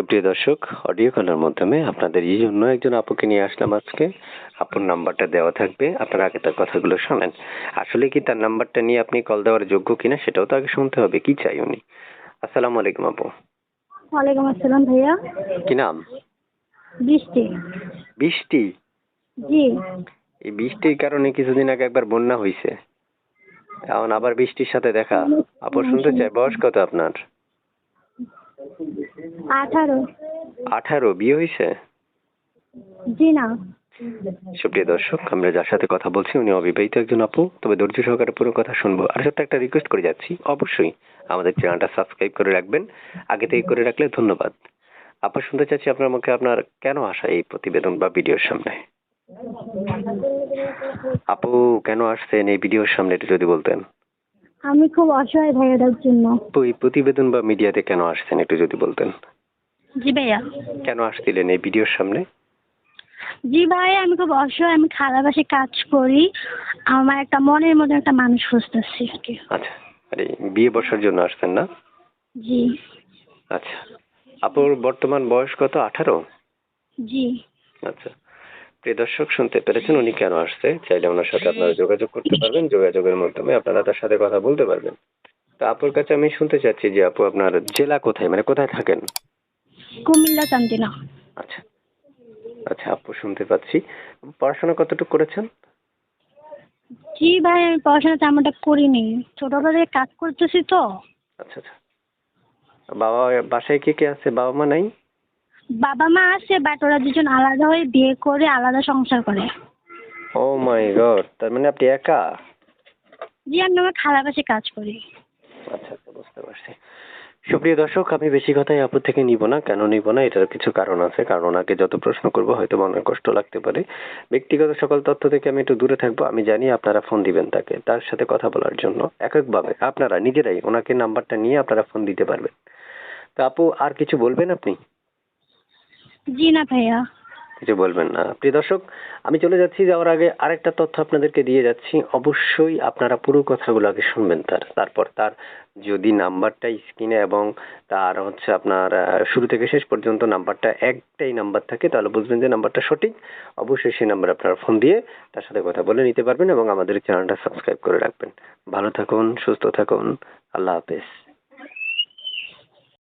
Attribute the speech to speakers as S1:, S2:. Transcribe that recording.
S1: সুপ্রিয় দর্শক অডিও কলের মাধ্যমে আপনাদের এই জন্য একজন আপুকে নিয়ে আসলাম আজকে। আপুর নাম্বারটা দেওয়া থাকবে আপনারা আগে তার কথাগুলো শোনেন। আসলে কি তার নাম্বারটা নিয়ে আপনি কল দেওয়ার যোগ্য কিনা সেটাও তো আগে শুনতে হবে কি চাই উনি? আসসালামু আলাইকুম আপু।
S2: ওয়ালাইকুম আসসালাম ভাইয়া।
S1: কি নাম?
S2: বৃষ্টি।
S1: বৃষ্টি?
S2: জি।
S1: এই বৃষ্টির কারণে কিছুদিন আগে একবার বন্যা হয়েছে এখন আবার বৃষ্টির সাথে দেখা। আপু শুনতে চাই বয়স কত আপনার?
S2: আঠারো।
S1: আঠারো বিয়ে হয়েছে?
S2: জি না।
S1: সুপ্রিয় দর্শক আমরা যার সাথে কথা বলছি উনি অবিবাহিত একজন আপু তবে ধৈর্য সহকারে পুরো কথা শুনব। আর ছোট্ট একটা রিকোয়েস্ট করে যাচ্ছি অবশ্যই আমাদের চ্যানেলটা সাবস্ক্রাইব করে রাখবেন। আগে থেকে করে রাখলে ধন্যবাদ। আপু শুনতে চাচ্ছি আপনার মুখে আপনার কেন আসা এই প্রতিবেদন বা ভিডিওর সামনে? আপু কেন আসছেন এই ভিডিওর সামনে একটু যদি বলতেন।
S2: আমি খুব অসহায় ভাইয়াটার জন্য।
S1: আপু এই প্রতিবেদন বা মিডিয়াতে কেন আসছেন একটু যদি বলতেন?
S2: জি ভাইয়া।
S1: কেন আসছিলেন এই ভিডিওর সামনে?
S2: জি ভাই আমি খুব অসহায় আমি খারাপাশে কাজ করি। আমার একটা মনের মধ্যে একটা মানুষ খুঁজতেছি আর কি।
S1: আচ্ছা আরে বিয়ে বসার জন্য আসছেন না?
S2: জি।
S1: আচ্ছা আপুর বর্তমান বয়স কত? আঠারো?
S2: জি।
S1: আচ্ছা প্রিয় দর্শক শুনতে পেরেছেন উনি কেন আসছে? চাইলে ওনার সাথে আপনারা যোগাযোগ করতে পারবেন। যোগাযোগের মাধ্যমে আপনারা তার সাথে কথা বলতে পারবেন। তো আপুর কাছে আমি শুনতে চাচ্ছি যে আপু আপনার জেলা কোথায়? মানে কোথায় থাকেন?
S2: কুমিল্লা চান্দিনা।
S1: আচ্ছা। আচ্ছা আপু শুনতে পাচ্ছি। পড়াশোনা কতটুকু করেছেন?
S2: জি ভাই আমি পড়াশোনা তেমনটা করিনি। ছোটবেলা থেকে কাজ করতেছি তো।
S1: আচ্ছা আচ্ছা। বাবা বাসায় কে কে আছে? বাবা মা নাই?
S2: বাবা মা আসে বাট ওরা দুজন আলাদা হয়ে বিয়ে করে আলাদা সংসার করে।
S1: ও মাই গড তার মানে আপনি একা?
S2: জি আমি আমার খারাপাশে কাজ করি।
S1: আচ্ছা আচ্ছা বুঝতে পারছি। সুপ্রিয় দর্শক আমি বেশি কথাই আপুর থেকে নিব না কেন নিব না এটার কিছু কারণ আছে। কারণ ওনাকে যত প্রশ্ন করব হয়তো মনে কষ্ট লাগতে পারে। ব্যক্তিগত সকল তথ্য থেকে আমি একটু দূরে থাকব আমি জানি আপনারা ফোন দিবেন তাকে। তার সাথে কথা বলার জন্য এক একভাবে আপনারা নিজেরাই ওনাকে নাম্বারটা নিয়ে আপনারা ফোন দিতে পারবেন। তা আপু আর কিছু বলবেন আপনি?
S2: জি না ভাইয়া।
S1: কিছু বলবেন না। প্রিয় দর্শক, আমি চলে যাচ্ছি, যাওয়ার আগে আরেকটা তথ্য আপনাদেরকে দিয়ে যাচ্ছি। অবশ্যই আপনারা পুরো কথাগুলো আগে শুনবেন তার, তারপর তার যদি নাম্বারটা স্ক্রিনে এবং তার হচ্ছে আপনার শুরু থেকে শেষ পর্যন্ত নাম্বারটা একটাই নাম্বার থাকে, তাহলে বুঝবেন যে নাম্বারটা সঠিক। অবশ্যই সেই নাম্বারে আপনারা ফোন দিয়ে তার সাথে কথা বলে নিতে পারবেন এবং আমাদের চ্যানেলটা সাবস্ক্রাইব করে রাখবেন। ভালো থাকুন, সুস্থ থাকুন, আল্লাহ হাফেজ।